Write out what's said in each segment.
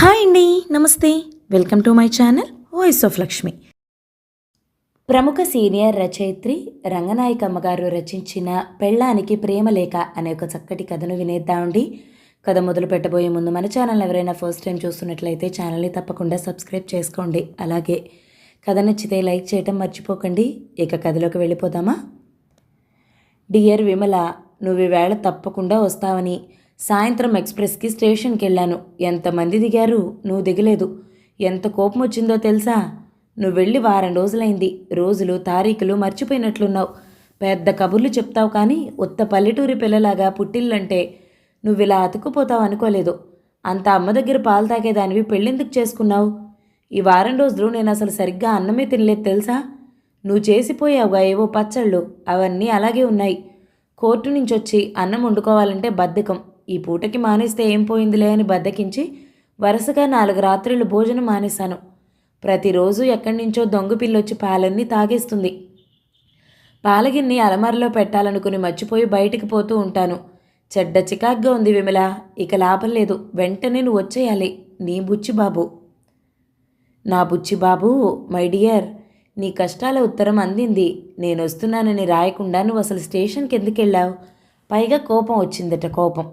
Hi అండి నమస్తే. Welcome to my channel voice of Lakshmi. ప్రముఖ సీనియర్ రచయిత్రి రంగనాయకమ్మ గారు రచించిన పెళ్ళానికి ప్రేమలేఖ అనే ఒక చక్కటి కథను వినేద్దామండి కథ మొదలు పెట్టబోయే ముందు మన ఛానల్ ఎవరైనా ఫస్ట్ టైం చూస్తున్నట్లయితే ఛానల్ని తప్పకుండా సబ్స్క్రైబ్ చేసుకోండి. అలాగే కథ నచ్చితే లైక్ చేయటం మర్చిపోకండి. ఇక కథలోకి వెళ్ళిపోదామా? డియర్ విమల నువ్వు ఈవేళ తప్పకుండా వస్తావని సాయంత్రం ఎక్స్ప్రెస్కి స్టేషన్కి వెళ్ళాను ఎంతమంది దిగారు? నువ్వు దిగలేదు. ఎంత కోపం వచ్చిందో తెలుసా? నువ్వు వెళ్ళి వారం రోజులైంది. రోజులు తారీఖులు మర్చిపోయినట్లున్నావు. పెద్ద కబుర్లు చెప్తావు కానీ ఉత్త పల్లెటూరి పిల్లలాగా పుట్టిల్లంటే నువ్వు ఇలా అతుక్కుపోతావు అనుకోలేదు. అంత అమ్మ దగ్గర పాలు తాగేదానివి పెళ్ళెందుకు చేసుకున్నావు? ఈ వారం రోజులు నేను అసలు సరిగ్గా అన్నమే తినలేదు తెలుసా? నువ్వు చేసిపోయావుగా ఏవో పచ్చళ్ళు. అవన్నీ అలాగే ఉన్నాయి. కోర్టు నుంచి వచ్చి అన్నం వండుకోవాలంటే బద్ధకం. ఈ పూటకి మానేస్తే ఏం పోయిందిలే అని బద్దకించి వరుసగా నాలుగు రాత్రులు భోజనం మానేశాను. ప్రతిరోజు ఎక్కడి నుంచో దొంగ పిల్లొచ్చి పాలన్నీ తాగేస్తుంది. పాలగిన్ని అలమారలో పెట్టాలనుకుని మర్చిపోయి బయటికి పోతూ ఉంటాను. చెడ్డ చికాగ్గా ఉంది విమల. ఇక లాభం లేదు. వెంటనే నువ్వు వచ్చేయాలి. నీ బుచ్చి బాబు నా బుచ్చి బాబు మై డియర్ నీ కష్టాల ఉత్తరం అందింది. నేను వస్తున్నానని రాయకుండా నువ్వు అసలు స్టేషన్కి ఎందుకు వెళ్ళావు? పైగా కోపం వచ్చిందట కోపం.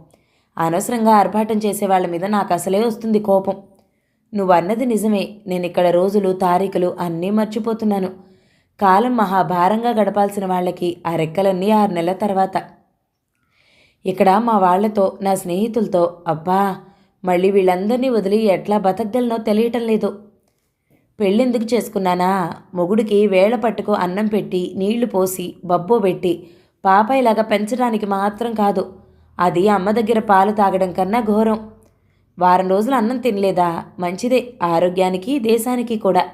అనవసరంగా ఆర్భాటం చేసే వాళ్ళ మీద నాకు అసలే వస్తుంది కోపం. నువ్వు అన్నది నిజమే. నేను ఇక్కడ రోజులు తారీఖులు అన్నీ మర్చిపోతున్నాను. కాలం మహాభారంగా గడపాల్సిన వాళ్ళకి ఆ రెక్కలన్నీ ఆరు నెలల తర్వాత. ఇక్కడ మా వాళ్ళతో నా స్నేహితులతో అబ్బా మళ్ళీ వీళ్ళందరినీ వదిలి ఎట్లా బతకగలనో తెలియటం లేదు. పెళ్ళెందుకు చేసుకున్నానా? మొగుడికి వేళ పట్టుకు అన్నం పెట్టి నీళ్ళు పోసి బబ్బో పెట్టి పాపాయిలాగా పెంచడానికి మాత్రం కాదు. అది అమ్మ దగ్గర పాలు తాగడం కన్నా ఘోరం. వారం రోజులు అన్నం తినలేదా? మంచిదే. ఆరోగ్యానికి దేశానికి కూడా.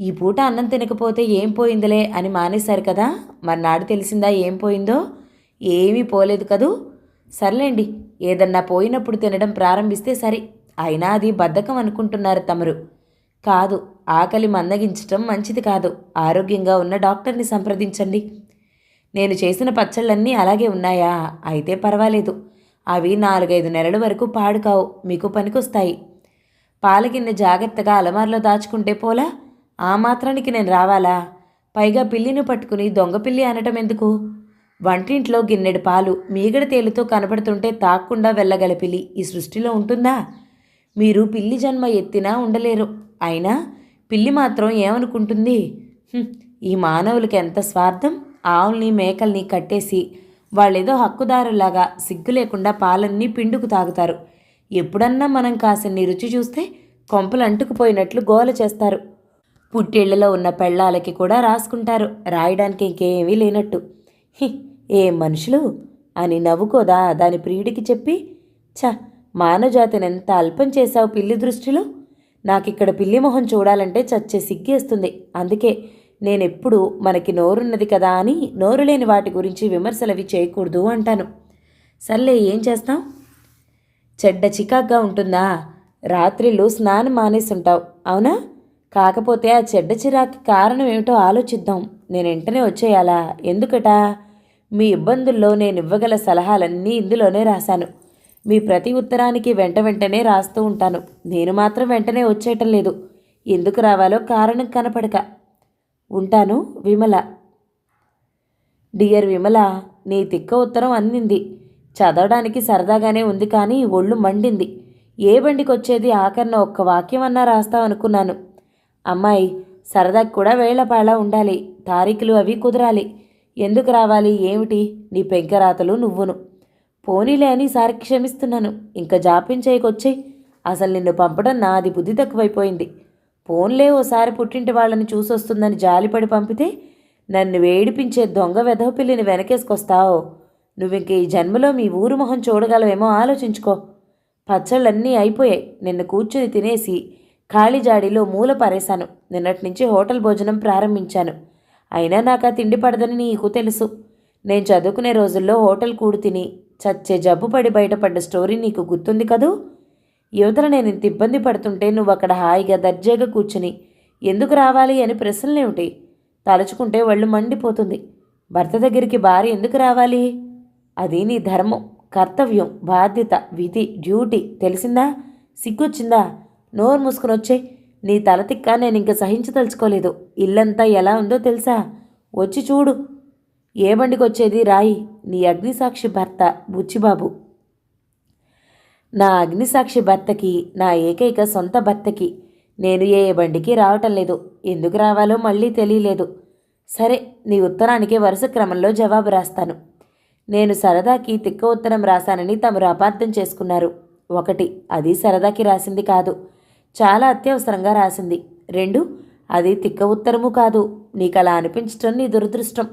ఈ పూట అన్నం తినకపోతే ఏం పోయిందిలే అని మానేశారు కదా? మర్నాడు తెలిసిందా ఏం పోయిందో? ఏమీ పోలేదు కదూ? సర్లేండి. ఏదన్నా పోయినప్పుడు తినడం ప్రారంభిస్తే సరి. అయినా అది బద్ధకం అనుకుంటున్నారు తమరు. కాదు ఆకలి మందగించటం మంచిది కాదు. ఆరోగ్యంగా ఉన్న డాక్టర్ని సంప్రదించండి. నేను చేసిన పచ్చళ్ళన్నీ అలాగే ఉన్నాయా? అయితే పర్వాలేదు. అవి నాలుగైదు నెలల వరకు పాడుకావు. మీకు పనికొస్తాయి. పాలగిన్నె జాగ్రత్తగా అలమార్లో దాచుకుంటే పోలా? ఆ మాత్రానికి నేను రావాలా? పైగా పిల్లిని పట్టుకుని దొంగ పిల్లి అనటం ఎందుకు? వంటింట్లో గిన్నెడు పాలు మీగడ తేలుతో కనబడుతుంటే తాక్కుండా వెళ్ళగల పిల్లి ఈ సృష్టిలో ఉంటుందా? మీరు పిల్లి జన్మ ఎత్తినా ఉండలేరు. అయినా పిల్లి మాత్రం ఏమనుకుంటుంది? ఈ మానవులకి ఎంత స్వార్థం? ఆవుల్ని మేకల్ని కట్టేసి వాళ్ళేదో హక్కుదారులాగా సిగ్గు లేకుండా పాలన్నీ పిండుకు తాగుతారు. ఎప్పుడన్నా మనం కాసిన్ని రుచి చూస్తే కొంపలు అంటుకుపోయినట్లు గోల చేస్తారు. పుట్టిళ్ళలో ఉన్న పెళ్ళాలకి కూడా రాసుకుంటారు. రాయడానికి ఇంకేమీ లేనట్టు. హి ఏం మనుషులు? అని నవ్వుకోదా దాని ప్రియుడికి చెప్పి ఛ మానవజాతిని ఎంత అల్పం చేశావు పిల్లి దృష్టిలో? నాకిక్కడ పిల్లి మొహం చూడాలంటే చచ్చే సిగ్గేస్తుంది. అందుకే నేనెప్పుడు మనకి నోరున్నది కదా అని నోరు లేని వాటి గురించి విమర్శలవి చేయకూడదు అంటాను. సర్లే ఏం చేస్తాం? చెడ్డ చికాగ్గా ఉంటుందా? రాత్రిళ్ళు స్నానం మానేసుంటావు అవునా? కాకపోతే ఆ చెడ్డ చిరాకి కారణం ఏమిటో ఆలోచిద్దాం. నేను వెంటనే వచ్చేయాలా? ఎందుకట? మీ ఇబ్బందుల్లో నేను ఇవ్వగల సలహాలన్నీ ఇందులోనే రాశాను. మీ ప్రతి ఉత్తరానికి వెంట వెంటనే రాస్తూ ఉంటాను. నేను మాత్రం వెంటనే వచ్చేయటం లేదు. ఎందుకు రావాలో కారణం కనపడక. ఉంటాను విమల. డియర్ విమల నీ తిక్క ఉత్తరం అందింది. చదవడానికి సరదాగానే ఉంది కానీ ఒళ్ళు మండింది. ఏ బండికొచ్చేది ఆఖరిన ఒక్క వాక్యం అన్నా రాస్తావనుకున్నాను అమ్మాయి సరదాకి కూడా వేళపాళ ఉండాలి. తారీఖులు అవి కుదరాలి. ఎందుకు రావాలి? ఏమిటి? నీ పెంకరాతలు నువ్వును. పోనీలే అని సారి క్షమిస్తున్నాను. ఇంకా జాప్యం అసలు నిన్ను పంపడం నాది బుద్ధి తక్కువైపోయింది. పోన్లే ఓసారి పుట్టింటి వాళ్ళని చూసొస్తుందని జాలిపడి పంపితే నన్ను వేడిపించే దొంగ వెధవ పిల్లిని వెనకేసుకొస్తావు. నువ్వింక ఈ జన్మలో మీ ఊరు మొహం చూడగలవేమో ఆలోచించుకో. పచ్చళ్ళన్నీ అయిపోయాయి. నిన్ను కూర్చుని తినేసి ఖాళీ జాడీలో మూల పారేశాను. నిన్నటి నుంచి హోటల్ భోజనం ప్రారంభించాను. అయినా నాకు ఆ తిండి పడదని నీకు తెలుసు. నేను చదువుకునే రోజుల్లో హోటల్ కూడు తిని చచ్చే జబ్బు పడి బయటపడ్డ స్టోరీ నీకు గుర్తుంది కదూ? యువతల నేను ఇంత ఇబ్బంది పడుతుంటే నువ్వు అక్కడ హాయిగా దర్జాగా కూర్చుని ఎందుకు రావాలి అని ప్రశ్నలేమిటి తలుచుకుంటే ఒళ్ళు మండిపోతుంది. భర్త దగ్గరికి భార్య ఎందుకు రావాలి? అది నీ ధర్మం కర్తవ్యం బాధ్యత విధి డ్యూటీ. తెలిసిందా? సిగ్గొచ్చిందా? నోరు మూసుకుని వచ్చే. నీ తల తిక్క నేను ఇంక సహించదలుచుకోలేదు ఇల్లంతా ఎలా ఉందో తెలుసా? వచ్చి చూడు. ఏ బండికొచ్చేది? రాయి. నీ అగ్నిసాక్షి భర్త బుచ్చిబాబు. నా అగ్నిసాక్షి భర్తకి నా ఏకైక సొంత భర్తకి నేను ఏ బండికి రావటం లేదు. ఎందుకు రావాలో మళ్ళీ తెలియలేదు. సరే నీ ఉత్తరానికి వరుస క్రమంలో జవాబు రాస్తాను. నేను సరదాకి తిక్క ఉత్తరం రాశానని తమరు అపార్థం చేసుకున్నారు. ఒకటి అది సరదాకి రాసింది కాదు. చాలా అత్యవసరంగా రాసింది. రెండు అది తిక్క ఉత్తరము కాదు. నీకు అలా అనిపించటం నీ దురదృష్టం.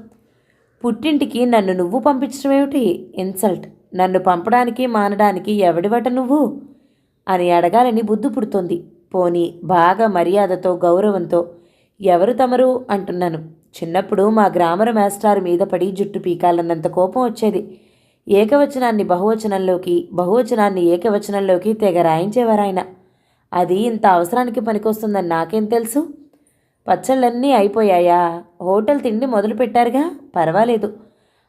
పుట్టింటికి నన్ను నువ్వు పంపించడం ఏమిటి? ఇన్సల్ట్. నన్ను పంపడానికి మానడానికి ఎవడివట నువ్వు? అని అడగాలని బుద్ధి పుడుతోంది. పోని బాగా మర్యాదతో గౌరవంతో ఎవరు తమరు అంటున్నాను. చిన్నప్పుడు మా గ్రామర్ మాస్టార్ మీద పడి జుట్టు పీకాలన్నంత కోపం వచ్చేది. ఏకవచనాన్ని బహువచనంలోకి బహువచనాన్ని ఏకవచనంలోకి తెగ రాయించేవారాయన. అది ఇంత అవసరానికి పనికొస్తుందని నాకేం తెలుసు? పచ్చళ్ళన్నీ అయిపోయాయా? హోటల్ తిండి మొదలు పెట్టారుగా పర్వాలేదు.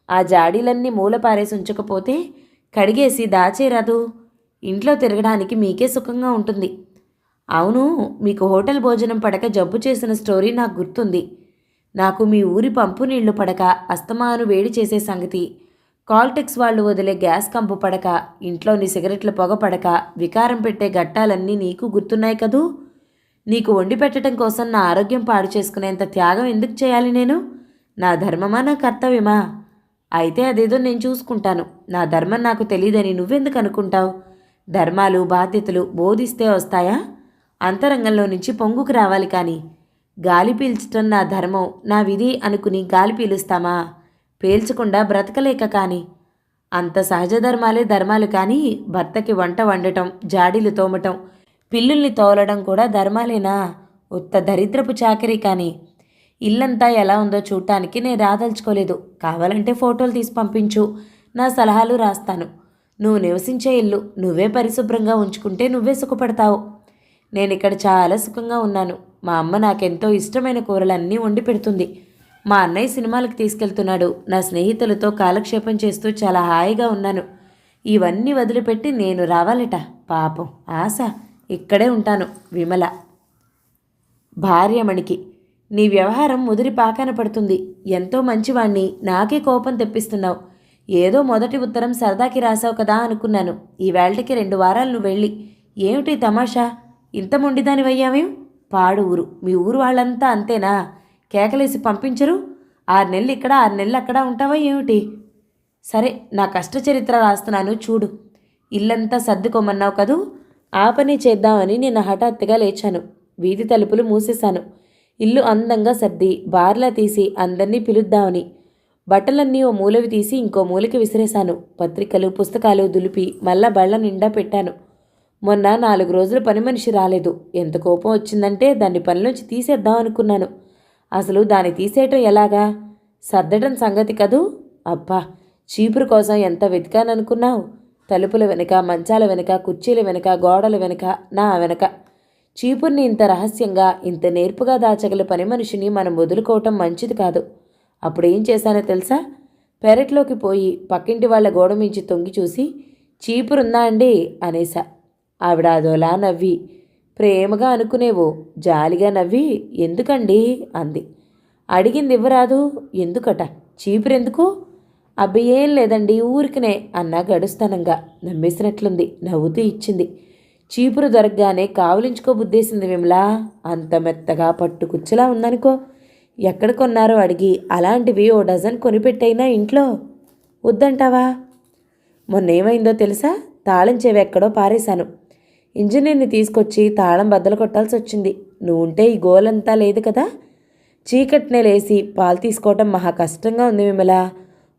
ఆ జాడీలన్నీ మూల పారేసి ఉంచకపోతే కడిగేసి దాచేరాదు ఇంట్లో తిరగడానికి మీకే సుఖంగా ఉంటుంది. అవును మీకు హోటల్ భోజనం పడక జబ్బు చేసిన స్టోరీ నాకు గుర్తుంది. నాకు మీ ఊరి పంపు నీళ్ళు పడక అస్తమాను వేడి చేసే సంగతి కాల్టెక్స్ వాళ్ళు వదిలే గ్యాస్ కంపు పడక ఇంట్లోని సిగరెట్ల పొగ పడక వికారం పెట్టే ఘట్టాలన్నీ నీకు గుర్తున్నాయి కదూ? నీకు వండి పెట్టడం కోసం నా ఆరోగ్యం పాడు చేసుకునేంత త్యాగం ఎందుకు చేయాలి నేను? నా ధర్మమా నా కర్తవ్యమా? అయితే అదేదో నేను చూసుకుంటాను. నా ధర్మం నాకు తెలియదని నువ్వెందుకు అనుకుంటావు? ధర్మాలు బాధ్యతలు బోధిస్తే వస్తాయా? అంతరంగంలో నుంచి పొంగుకు రావాలి కానీ గాలి పీల్చటం నా ధర్మం నా విధి అనుకుని గాలి పీలుస్తామా? పీల్చకుండా బ్రతకలేక కానీ అంత సహజ ధర్మాలే ధర్మాలు కానీ భర్తకి వంట వండటం జాడీలు తోమటం పిల్లుల్ని తోలడం కూడా ధర్మాలేనా? ఉత్త దరిద్రపు చాకరీ కానీ ఇల్లంతా ఎలా ఉందో చూడటానికి నేను రాదలుచుకోలేదు. కావాలంటే ఫోటోలు తీసి పంపించు. నా సలహాలు రాస్తాను. నువ్వు నివసించే ఇల్లు నువ్వే పరిశుభ్రంగా ఉంచుకుంటే నువ్వే సుఖపడతావు. నేను ఇక్కడ చాలా సుఖంగా ఉన్నాను. మా అమ్మ నాకెంతో ఇష్టమైన కూరలన్నీ వండి పెడుతుంది. మా అన్నయ్య సినిమాలకు తీసుకెళ్తున్నాడు. నా స్నేహితులతో కాలక్షేపం చేస్తూ చాలా హాయిగా ఉన్నాను. ఇవన్నీ వదిలిపెట్టి నేను రావాలట. పాపం. ఆశ. ఇక్కడే ఉంటాను. విమల. భార్యమణికి. నీ వ్యవహారం ముదిరి పాకాన పడుతుంది. ఎంతో మంచివాణ్ణి. నాకే కోపం తెప్పిస్తున్నావు. ఏదో మొదటి ఉత్తరం సరదాకి రాసావు కదా అనుకున్నాను. ఈ వేళకి రెండు వారాలు నువ్వు వెళ్ళి. ఏమిటి తమాషా? ఇంత మొండిదానివయ్యామే పాడు ఊరు. మీ ఊరు వాళ్ళంతా అంతేనా? కేకలేసి పంపించరు? ఆరు నెలలు ఇక్కడ ఆరు నెలలు అక్కడ ఉంటావా ఏమిటి? సరే నా కష్టచరిత్ర రాస్తున్నాను చూడు. ఇల్లంతా సర్దుకోమన్నావు కదూ? ఆ పని చేద్దామని నేను హఠాత్తుగా లేచాను. వీధి తలుపులు మూసేశాను. ఇల్లు అందంగా సర్ది బార్లా తీసి అందరినీ పిలుద్దామని. బట్టలన్నీ ఓ మూలవి తీసి ఇంకో మూలకి విసిరేశాను. పత్రికలు పుస్తకాలు దులిపి మళ్ళా బళ్ళ నిండా పెట్టాను. మొన్న నాలుగు రోజులు పని మనిషి రాలేదు. ఎంత కోపం వచ్చిందంటే దాన్ని పనిలోంచి తీసేద్దాం అనుకున్నాను. అసలు దాన్ని తీసేయటం ఎలాగా? సర్దడం సంగతి కదూ? అబ్బా చీపురు కోసం ఎంత వెతికాననుకున్నావు? తలుపుల వెనుక మంచాల వెనుక కుర్చీల వెనుక గోడల వెనుక నా వెనుక. చీపుర్ని ఇంత రహస్యంగా ఇంత నేర్పుగా దాచగల పని మనిషిని మనం వదులుకోవటం మంచిది కాదు. అప్పుడు ఏం చేశానో తెలుసా? పెరట్లోకి పోయి పక్కింటి వాళ్ళ గోడ మించి తొంగి చూసి చీపురుందా అండి? అనేసా. ఆవిడ అదోలా నవ్వి ప్రేమగా అనుకునేవో జాలిగా నవ్వి ఎందుకండి? అంది. అడిగింది ఇవ్వరాదు ఎందుకట? చీపురెందుకు? అబ్బి ఏం లేదండి ఊరికినే అన్నా గడుస్తానంగా. నమ్మేసినట్లుంది నవ్వుతూ ఇచ్చింది. చీపురు దొరకగానే కావలించుకోబుద్దేసింది విమలా. అంత మెత్తగా పట్టుకుచ్చులా ఉందనుకో. ఎక్కడ కొన్నారో అడిగి అలాంటివి ఓ డజన్ కొనిపెట్టైనా ఇంట్లో. వద్దంటావా? మొన్నేమైందో తెలుసా? తాళం చెవి ఎక్కడో పారేశాను. ఇంజనీర్ని తీసుకొచ్చి తాళం బద్దలు కొట్టాల్సి వచ్చింది. నువ్వు ఉంటే ఈ గోలంతా లేదు కదా? చీకట్నే లేసి పాలు తీసుకోవటం మహా కష్టంగా ఉంది విమల.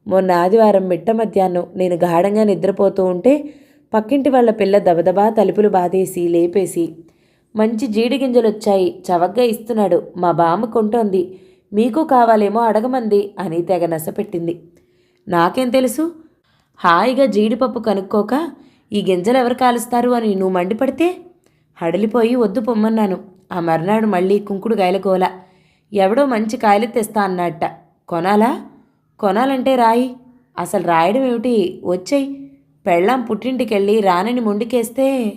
మొన్న ఆదివారం మిట్ట మధ్యాహ్నం నేను గాఢంగా నిద్రపోతూ ఉంటే పక్కింటి వాళ్ళ పిల్ల దబదబా తలుపులు బాధేసి లేపేసి మంచి జీడి గింజలు వచ్చాయి చవగ్గా ఇస్తున్నాడు మా బామ్మ కొంటోంది మీకు కావాలేమో అడగమంది అని తెగ నసపెట్టింది. నాకేం తెలుసు? హాయిగా జీడిపప్పు కనుక్కోక ఈ గింజలు ఎవరు కాలుస్తారు అని నువ్వు మండిపడితే? హడలిపోయి వద్దు పొమ్మన్నాను ఆ మర్నాడు మళ్ళీ కుంకుడు గాయల గోల ఎవడో మంచి కాయలు తెస్తా అన్నట్ట కొనాలా? కొనాలంటే రాయి అసలు రాయడం ఏమిటి వచ్చేయి పెళ్ళాం పుట్టింటికెళ్ళి రానని మొండికేస్తే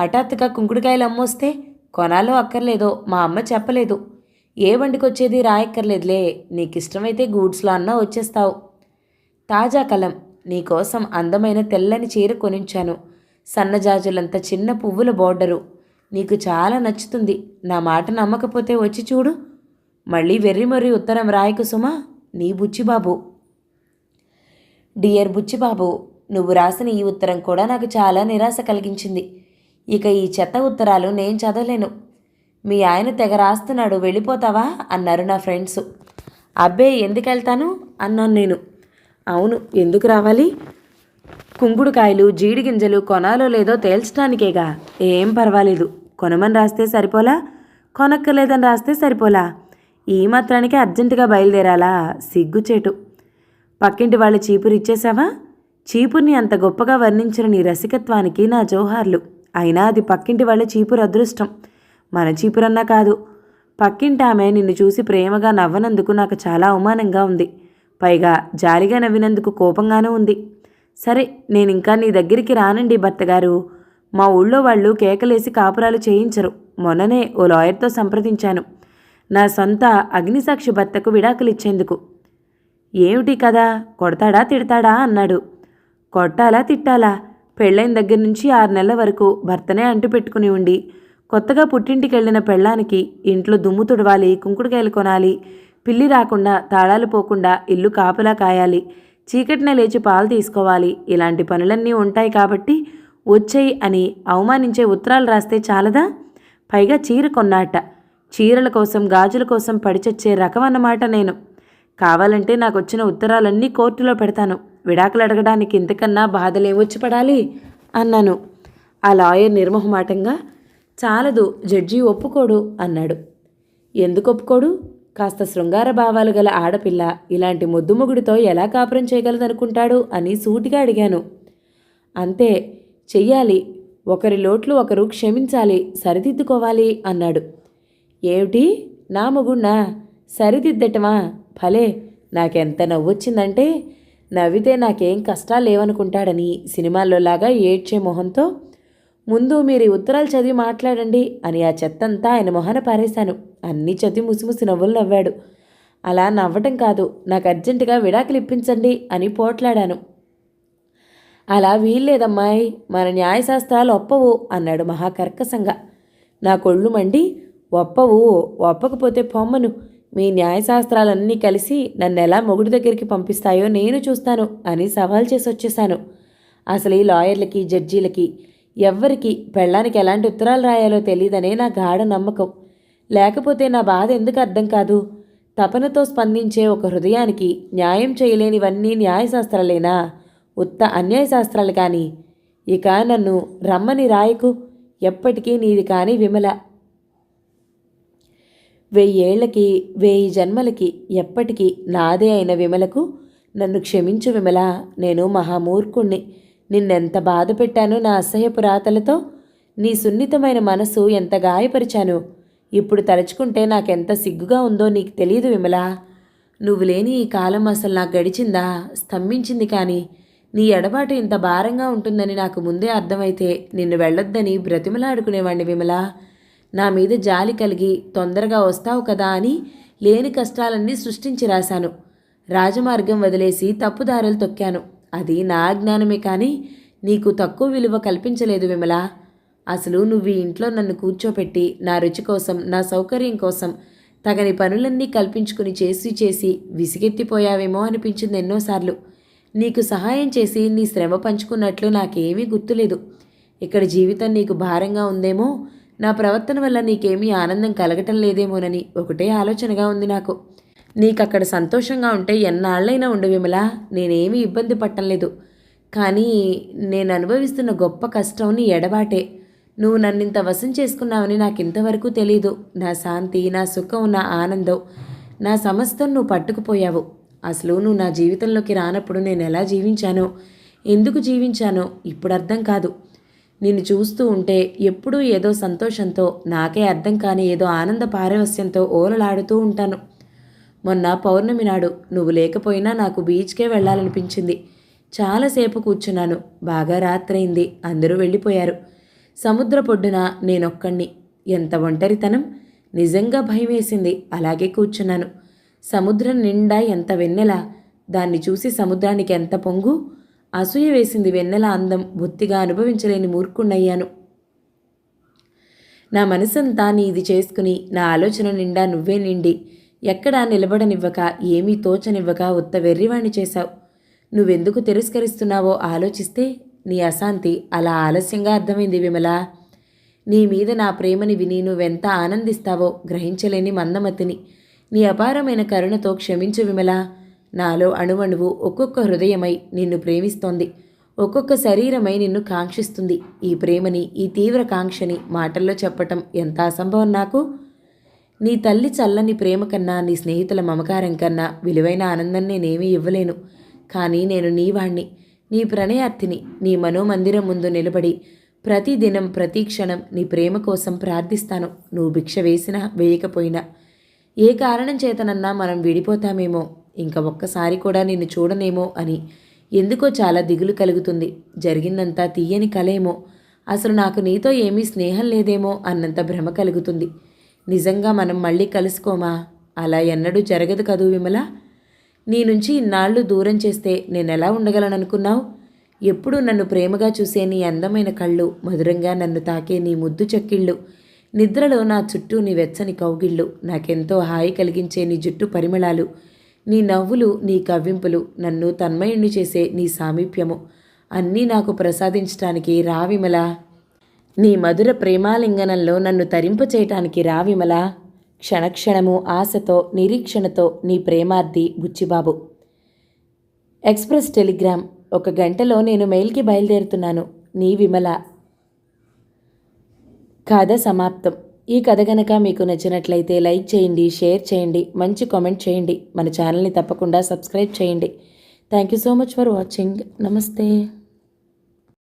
హఠాత్తుగా కుంకుడుకాయలు అమ్మొస్తే కొనాలో అక్కర్లేదో మా అమ్మ చెప్పలేదు. ఏ వండికొచ్చేది రాయక్కర్లేదులే నీకిష్టమైతే గూడ్స్లో అన్నా వచ్చేస్తావు. తాజా కలం నీకోసం అందమైన తెల్లని చీర కొనించాను. సన్నజాజులంత చిన్న పువ్వుల బోర్డరు. నీకు చాలా నచ్చుతుంది నా మాట నమ్మకపోతే వచ్చి చూడు. మళ్ళీ వెర్రిమొర్రి ఉత్తరం రాయకు సుమా నీ బుచ్చిబాబు. డియర్ బుచ్చిబాబు నువ్వు రాసిన ఈ ఉత్తరం కూడా నాకు చాలా నిరాశ కలిగించింది. ఇక ఈ చెత్త ఉత్తరాలు నేను చదవలేను. మీ ఆయన తెగ రాస్తున్నాడు వెళ్ళిపోతావా? అన్నారు నా ఫ్రెండ్స్. అబ్బే ఎందుకు వెళ్తాను అన్నాను నేను. అవును ఎందుకు రావాలి? కుంకుడుకాయలు జీడి గింజలు కొనాలో లేదో తేల్చడానికేగా? ఏం పర్వాలేదు. కొనమని రాస్తే సరిపోలా? కొనక్కర్లేదని రాస్తే సరిపోలా? ఈ మాత్రానికి అర్జెంటుగా బయలుదేరాలా? సిగ్గుచేటు. పక్కింటి వాళ్ళ చీపురు ఇచ్చేసావా చీపుర్ని అంత గొప్పగా వర్ణించిన నీ రసికత్వానికి నా జోహార్లు. అయినా అది పక్కింటి వాళ్ళ చీపురు అదృష్టం. మన చీపురన్నా కాదు. పక్కింటి ఆమె నిన్ను చూసి ప్రేమగా నవ్వనందుకు నాకు చాలా అవమానంగా ఉంది. పైగా జాలిగా నవ్వినందుకు కోపంగానూ ఉంది. సరే నేను ఇంకా నీ దగ్గరికి రానండి భర్తగారు. మా ఊళ్ళో వాళ్ళు కేకలేసి కాపురాలు చేయించరు. మొన్ననే ఓ లాయర్తో సంప్రదించాను. నా సొంత అగ్నిసాక్షి భర్తకు విడాకులిచ్చేందుకు. ఏమిటి కదా కొడతాడా తిడతాడా? అన్నాడు. కొట్టాలా తిట్టాలా? పెళ్ళైన దగ్గర నుంచి ఆరు నెలల వరకు భర్తనే అంటు పెట్టుకుని ఉండి కొత్తగా పుట్టింటికి వెళ్ళిన పెళ్ళానికి ఇంట్లో దుమ్ము తుడవాలి కుంకుడుకాయలు కొనాలి పిల్లి రాకుండా తాళాలు పోకుండా ఇల్లు కాపలా కాయాలి చీకటిన లేచి పాలు తీసుకోవాలి ఇలాంటి పనులన్నీ ఉంటాయి కాబట్టి వచ్చేయి అని అవమానించే ఉత్తరాలు రాస్తే చాలదా? పైగా చీర కొన్నాట. చీరల కోసం గాజుల కోసం పడిచొచ్చే రకం అన్నమాట నేను. కావాలంటే నాకు వచ్చిన ఉత్తరాలన్నీ కోర్టులో పెడతాను. విడాకులు అడగడానికి ఇంతకన్నా బాధలేమొచ్చి పడాలి? అన్నాను. ఆ లాయర్ నిర్మోహమాటంగా చాలదు జడ్జి ఒప్పుకోడు అన్నాడు. ఎందుకు ఒప్పుకోడు? కాస్త శృంగార భావాలు గల ఆడపిల్ల ఇలాంటి మొద్దుమొగుడితో ఎలా కాపురం చేయగలదనుకుంటాడు? అని సూటిగా అడిగాను. అంతే చెయ్యాలి. ఒకరి లోట్లు ఒకరు క్షమించాలి సరిదిద్దుకోవాలి అన్నాడు. ఏమిటి? నా మొగుణ్ణా సరిదిద్దటమా? భలే! నాకెంత నవ్వొచ్చిందంటే నవ్వితే నాకేం కష్టాలు లేవనుకుంటాడని సినిమాల్లో లాగా ఏడ్చే మొహంతో ముందు మీరు ఉత్తరాలు చదివి మాట్లాడండి అని ఆ చెత్తంతా ఆయన మొహన పారేశాను. అన్నీ చదివి ముసిముసి నవ్వులు నవ్వాడు. అలా నవ్వటం కాదు నాకు అర్జెంటుగా విడాకులు ఇప్పించండి అని పోట్లాడాను. అలా వీల్లేదమ్మాయి మన న్యాయశాస్త్రాలు ఒప్పవు అన్నాడు మహాకర్కసంగా నా కొళ్ళు మండి ఒప్పవు ఒప్పకపోతే పొమ్మను. మీ న్యాయశాస్త్రాలన్నీ కలిసి నన్ను ఎలా మొగుడి దగ్గరికి పంపిస్తాయో నేను చూస్తాను అని సవాల్ చేసి వచ్చేశాను. అసలు ఈ లాయర్లకి జడ్జీలకి ఎవ్వరికి పెళ్ళానికి ఎలాంటి ఉత్తరాలు రాయాలో తెలియదనే నా గాఢ నమ్మకం. లేకపోతే నా బాధ ఎందుకు అర్థం కాదు? తపనతో స్పందించే ఒక హృదయానికి న్యాయం చేయలేనివన్నీ న్యాయశాస్త్రాలేనా? ఉత్త అన్యాయశాస్త్రాలు కానీ. ఇక నన్ను రమ్మని రాయకు. ఎప్పటికీ నీది కానీ విమల. వెయ్యేళ్ళకి వేయి జన్మలకి ఎప్పటికీ నాదే అయిన విమలకు నన్ను క్షమించు విమల నేను మహామూర్ఖుణ్ణి. నిన్నెంత బాధ పెట్టాను నా అసహ్యపు రాతలతో నీ సున్నితమైన మనసు ఎంత గాయపరిచాను? ఇప్పుడు తలుచుకుంటే నాకెంత సిగ్గుగా ఉందో నీకు తెలియదు విమల. నువ్వు లేని ఈ కాలం అసలు నాకు గడిచిందా? స్తంభించింది కానీ నీ ఎడబాటు ఇంత భారంగా ఉంటుందని నాకు ముందే అర్థమైతే నిన్ను వెళ్ళొద్దని బ్రతిమలాడుకునేవాణ్ణి విమలా. నా మీద జాలి కలిగి తొందరగా వస్తావు కదా అని లేని కష్టాలన్నీ సృష్టించి రాశాను. రాజమార్గం వదిలేసి తప్పుదారులు తొక్కాను. అది నా అజ్ఞానమే కానీ నీకు తక్కువ విలువ కల్పించలేదు విమల. అసలు నువ్వు ఈ ఇంట్లో నన్ను కూర్చోపెట్టి నా రుచి కోసం నా సౌకర్యం కోసం తగని పనులన్నీ కల్పించుకుని చేసి చేసి విసిగెత్తిపోయావేమో అనిపించింది ఎన్నోసార్లు. నీకు సహాయం చేసి నీ శ్రమ పంచుకున్నట్లు నాకేమీ గుర్తులేదు. ఇక్కడ జీవితం నీకు భారంగా ఉందేమో నా ప్రవర్తన వల్ల నీకేమీ ఆనందం కలగటం లేదేమోనని ఒకటే ఆలోచనగా ఉంది నాకు. నీకక్కడ సంతోషంగా ఉంటే ఎన్నాళ్ళైనా ఉండు విమలా నేనేమీ ఇబ్బంది పట్టలేదు కానీ నేను అనుభవిస్తున్న గొప్ప కష్టం నీ ఎడబాటే. నువ్వు నన్నింత వశం చేసుకున్నావని నాకు ఇంతవరకు తెలీదు. నా శాంతి నా సుఖం నా ఆనందం నా సమస్తం నువ్వు పట్టుకుపోయావు. అసలు నువ్వు నా జీవితంలోకి రానప్పుడు నేను ఎలా జీవించానో ఎందుకు జీవించానో ఇప్పుడు అర్థం కాదు. నిన్ను చూస్తూ ఉంటే ఎప్పుడూ ఏదో సంతోషంతో నాకే అర్థం కాని ఏదో ఆనంద పారవస్యంతో ఓలలాడుతూ ఉంటాను. మొన్న పౌర్ణమి నాడు నువ్వు లేకపోయినా నాకు బీచ్కే వెళ్ళాలనిపించింది. చాలాసేపు కూర్చున్నాను. బాగా రాత్రైంది. అందరూ వెళ్ళిపోయారు. సముద్ర పొడ్డున నేనొక్కణ్ణి. ఎంత ఒంటరితనం! నిజంగా భయం వేసింది అలాగే కూర్చున్నాను. సముద్రం నిండా ఎంత వెన్నెల! దాన్ని చూసి సముద్రానికి ఎంత పొంగు! అసూయ వేసింది వెన్నెల అందం. బొత్తిగా అనుభవించలేని మూర్ఖుణ్ణయ్యాను. నా మనసంతా నీది చేసుకుని నా ఆలోచన నిండా నువ్వే నిండి ఎక్కడా నిలబడనివ్వక ఏమీ తోచనివ్వక ఉత్త వెర్రివాణి చేశావు. నువ్వెందుకు తిరస్కరిస్తున్నావో ఆలోచిస్తే నీ అశాంతి అలా ఆలస్యంగా అర్థమైంది విమల. నీ మీద నా ప్రేమని విని నువ్వెంత ఆనందిస్తావో గ్రహించలేని మందమతిని. నీ అపారమైన కరుణతో క్షమించు విమల. నాలో అణువణువు ఒక్కొక్క హృదయమై నిన్ను ప్రేమిస్తోంది. ఒక్కొక్క శరీరమై నిన్ను కాంక్షిస్తుంది. ఈ ప్రేమని ఈ తీవ్ర కాంక్షని మాటల్లో చెప్పటం ఎంత అసంభవం నాకు? నీ తల్లి చల్లని ప్రేమ కన్నా నీ స్నేహితుల మమకారం కన్నా విలువైన ఆనందం నేనేమీ ఇవ్వలేను. కానీ నేను నీవాణ్ణి నీ ప్రణయార్థిని నీ మనోమందిరం ముందు నిలబడి ప్రతిదినం ప్రతి క్షణం నీ ప్రేమ కోసం ప్రార్థిస్తాను. నువ్వు భిక్ష వేసినా వేయకపోయినా ఏ కారణం చేతనన్నా మనం విడిపోతామేమో. ఇంకా ఒక్కసారి కూడా నిన్ను చూడనేమో అని. ఎందుకో చాలా దిగులు కలుగుతుంది. జరిగిందంతా తీయని కలేమో. అసలు నాకు నీతో ఏమీ స్నేహం లేదేమో అన్నంత భ్రమ కలుగుతుంది. నిజంగా మనం మళ్ళీ కలుసుకోమా? అలా ఎన్నడూ జరగదు కదూ విమల? నీ నుంచి ఇన్నాళ్ళు దూరం చేస్తే నేను ఎలా ఉండగలననుకున్నావు? ఎప్పుడూ నన్ను ప్రేమగా చూసే నీ అందమైన కళ్ళు మధురంగా నన్ను తాకే నీ ముద్దు చెక్కిళ్ళు నిద్రలో నా చుట్టూ నీ వెచ్చని కౌగిళ్ళు నాకెంతో హాయి కలిగించే నీ జుట్టు పరిమళాలు నీ నవ్వులు నీ కవ్వింపులు నన్ను తన్మయుణ్ణి చేసే నీ సామీప్యము. అన్నీ నాకు ప్రసాదించటానికి రావిమల. నీ మధుర ప్రేమాలింగనంలో నన్ను తరింపచేయటానికి రావిమల. క్షణక్షణము ఆశతో నిరీక్షణతో నీ ప్రేమార్థి బుచ్చిబాబు. Express Telegram. ఒక గంటలో నేను మెయిల్కి బయలుదేరుతున్నాను. నీ విమల. కథ సమాప్తం. ఈ కథ గనక మీకు నచ్చినట్లయితే లైక్ చేయండి షేర్ చేయండి మంచి కామెంట్ చేయండి. మన ఛానల్ని తప్పకుండా సబ్స్క్రైబ్ చేయండి. Thank you so much for watching నమస్తే.